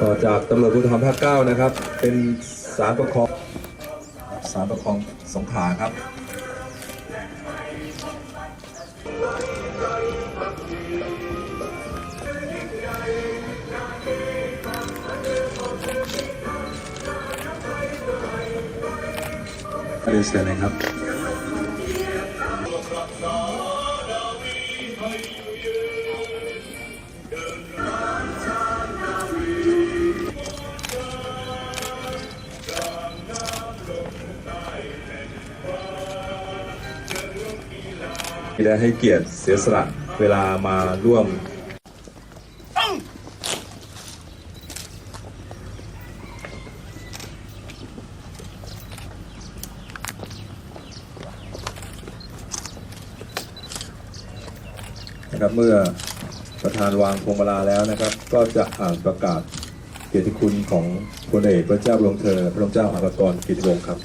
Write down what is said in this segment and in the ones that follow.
ต่อจากตำรวจภูธรภาคเก้านะครับ เป็นสารปกครองสารปกครองสงขาครับเรียนเชิญเลครับ และให้เกียรติเสียสละเวลามาร่วมนะครับเมื่อประธานวางพวงมาลาแล้วนะครับ ก็จะอ่านประกาศเกียรติคุณของพลเอกพระเจ้าบรมเธอพระองค์เจ้าอาภากรกิติวงศ์ครับ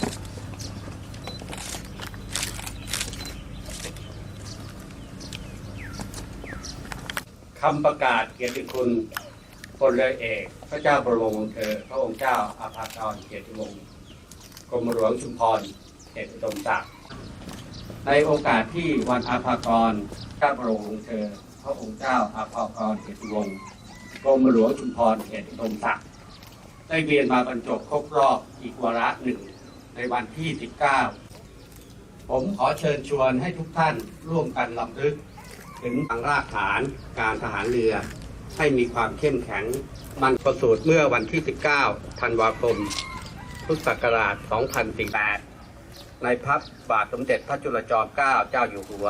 คำประกาศเกียรติคุณพลเรือเอก พระเจ้าบรมวงศ์เธอ พระองค์เจ้าอาภากรเกียรติวงศ์กรมหลวงชุมพรเขตอุดมศักดิ์ในโอกาสที่วันอาภากรพระบรมวงศ์เธอ พระองค์เจ้าอาภากรเกียรติวงศ์กรมหลวงชุมพรเขตอุดมศักดิ์ได้เวียนมาบรรจบครบรอบอีกวาระหนึ่งในวันที่ 19 ผมขอเชิญชวนให้ทุกท่านร่วมกันลำลึก ถึงทางรากฐานการทหารเรือ ให้มีความเข้มแข็งมันประสูติเมื่อวันที่ 19 ธันวาคม พุทธศักราช 2018ในพระบาทสมเด็จพระจุลจอมเกล้าเจ้าอยู่หัว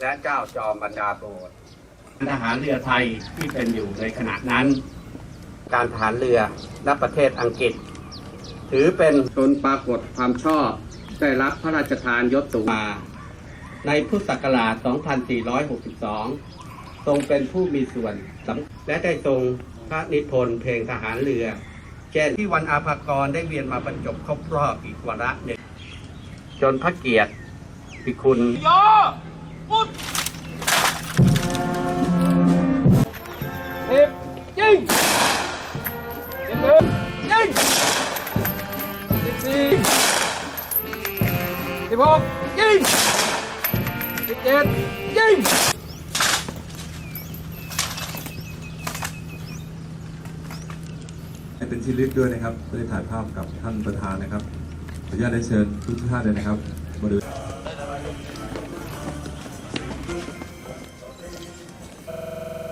และเจ้าจอมบรรดาโปรดทหารเรือไทยที่เป็นอยู่ในขณะนั้น การทหารเรือณประเทศอังกฤษ ถือเป็นตนปรากฏความชอบได้รับพระราชทานยศสูงมา ในพุทธศักราช 2462 ทรงเป็นผู้มีส่วนสำและได้ทรงพระนิพนธ์เพลงทหารเรือ เช่นที่วันอาภากรได้เวียนมาบรรจบครบรอบอีกวาระหนึ่งจนพระเกียรติพิคุณสิบยิงสิบหนึ่งยิงสิบสี่สิบหกยิง สิบเจ็ดยิงให้เป็นที่ลึกด้วยนะครับได้ถ่ายภาพกับท่านประธานนะครับ ขออนุญาตได้เชิญทุกท่านเลยนะครับมาดู